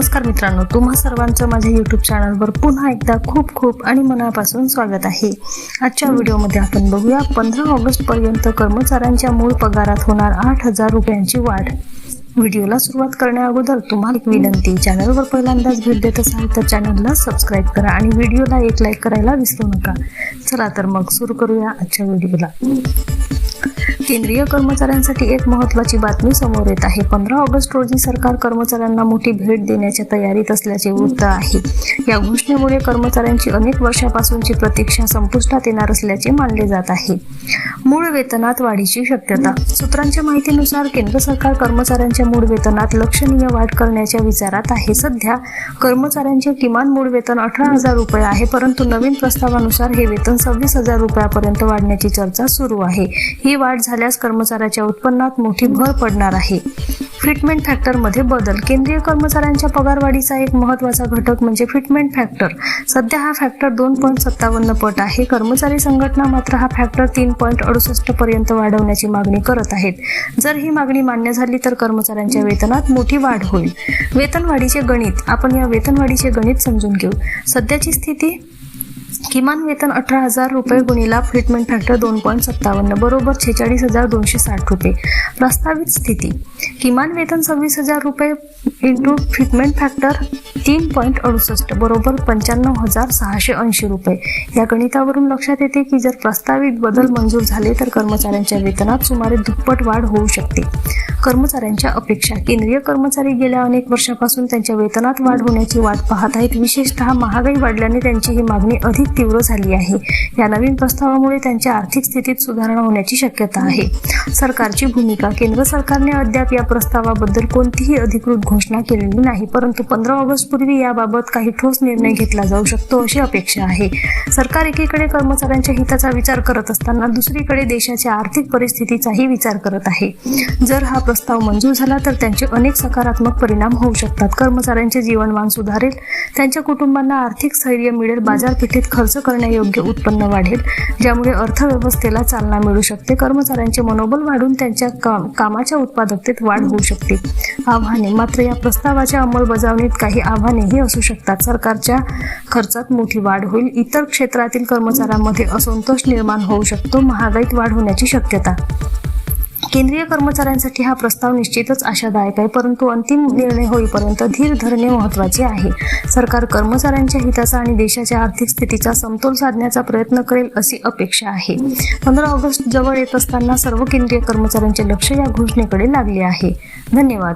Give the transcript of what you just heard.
नमस्कार मित्रांनो तुम्हा सर्वांचं माझ्या यूट्यूब चॅनलवर पुन्हा एकदा खूप खूप आणि मनापासून स्वागत आहे. आजच्या व्हिडिओमध्ये आपण बघूया पंधरा ऑगस्ट पर्यंत कर्मचाऱ्यांच्या मूळ पगारात होणार आठ हजार रुपयांची वाढ. व्हिडिओला सुरुवात करण्याअगोदर तुम्हाला एक विनंती चॅनलवर पहिल्यांदाच भेट देत असाल तर चॅनलला सबस्क्राईब करा आणि व्हिडिओला एक लाईक करायला विसरू नका. चला तर मग सुरू करूया आजच्या व्हिडिओला. केंद्रीय कर्मचाऱ्यांसाठी एक महत्वाची बातमी समोर येत आहे. पंधरा ऑगस्ट रोजी सरकार कर्मचाऱ्यांना मोठी भेट देण्याच्या तयारीत असल्याचे वृत्त आहे. या घोषणेमुळे कर्मचाऱ्यांची अनेक वर्षापासूनची प्रतीक्षा संपुष्टात येणार असल्याचे मानले जात आहे. मूळ वेतनात वाढीची शक्यता. सूत्रांच्या माहितीनुसार केंद्र सरकार कर्मचाऱ्यांच्या मूळ वेतनात लक्षणीय वाढ करण्याच्या विचारात आहे. सध्या कर्मचाऱ्यांचे किमान मूळ वेतन अठरा हजार रुपये आहे परंतु नवीन प्रस्तावानुसार हे वेतन सव्वीस हजार रुपयापर्यंत वाढण्याची चर्चा सुरू आहे. ही वाढ झाली झाल्यास कर्मचाऱ्याच्या उत्पन्नात मोठी भर पडणार आहे. फिटमेंट फॅक्टरमध्ये बदल. केंद्रीय कर्मचाऱ्यांच्या पगारवाढीचा एक महत्त्वाचा घटक म्हणजे फिटमेंट फॅक्टर सध्या हा फॅक्टर दोन पॉईंट सत्तावन्न पट आहे. कर्मचारी संघटना मात्र हा फॅक्टर तीन पॉईंट अडुसष्ट पर्यंत वाढवण्याची मागणी करत आहेत. जर ही मागणी मान्य झाली तर कर्मचाऱ्यांच्या वेतनात मोठी वाढ होईल. वेतनवाढीचे गणित. आपण या वेतनवाढीचे गणित समजून घेऊ. सध्याची स्थिती किमान वेतन अठरा हजार रुपये गुणिला ट्रीटमेंट फॅक्टर दोन पॉईंट सत्तावन्न बरोबर छेचाळीस हजार दोनशे साठ रुपये. प्रस्तावित स्थिती. किमान वेतन सव्वीस हजार रुपये इंटू ट्रीटमेंट फॅक्टर तीन पॉईंट अडुसष्ट बरोबर पंच्याण्णव हजार सहाशे ऐंशी रुपये. या गणितावरून लक्षात येते की जर प्रस्तावित बदल मंजूर झाले तर कर्मचाऱ्यांच्या वेतनात सुमारे दुप्पट वाढ होऊ शकते. कर्मचाऱ्यांच्या अपेक्षा. केंद्रीय कर्मचारी गेल्या अनेक वर्षापासून त्यांच्या वेतनात वाढ होण्याची वाट पाहत आहेत. विशेषतः महागाई वाढल्याने त्यांची ही मागणी अधिक तीव्र झाली आहे. या नवीन प्रस्तावामुळे त्यांच्या आर्थिक स्थितीत सुधारणा होण्याची शक्यता आहे. सरकारची भूमिका. केंद्र सरकारने अद्याप या प्रस्तावाबद्दल कोणतीही अधिकृत घोषणा केलेली नाही. परंतु पंधरा ऑगस्ट पूर्वी याबाबत काही ठोस निर्णय घेतला जाऊ शकतो अशी अपेक्षा आहे. सरकार एकीकडे कर्मचाऱ्यांच्या हिताचा विचार करत असताना दुसरीकडे देशाच्या आर्थिक परिस्थितीचाही विचार करत आहे. जर हा प्रस्ताव मंजूर झाला तर त्यांचे अनेक सकारात्मक परिणाम होऊ शकतात. कर्मचाऱ्यांचे जीवनमान सुधारेल. त्यांच्या कुटुंबांना आर्थिक स्थैर्य मिळेल. बाजारपेठेत खर्च करण्यायोग्य उत्पन्न वाढेल. ज्यामुळे अर्थव्यवस्थेला चालना मिळू शकते. कर्मचाऱ्यांचे मनोबल वाढून त्यांच्या काम कामाच्या उत्पादकतेत वाढ होऊ शकते. आव्हाने. मात्र या प्रस्तावाच्या अंमलबजावणीत काही आव्हानेही असू शकतात. सरकारच्या खर्चात मोठी वाढ होईल. इतर क्षेत्रातील कर्मचाऱ्यांमध्ये असंतोष निर्माण होऊ शकतो. महागाईत वाढ होण्याची शक्यता. केंद्रीय कर्मचाऱ्यांसाठी हा प्रस्ताव निश्चितच आशादायक आहे परंतु अंतिम निर्णय होईपर्यंत धीर धरणे महत्त्वाचे आहे. सरकार कर्मचाऱ्यांच्या हिताचा आणि देशाच्या आर्थिक स्थितीचा समतोल साधण्याचा प्रयत्न करेल अशी अपेक्षा आहे. पंधरा ऑगस्ट जवळ येत असताना सर्व केंद्रीय कर्मचाऱ्यांचे लक्ष या घोषणेकडे लागले आहे. धन्यवाद.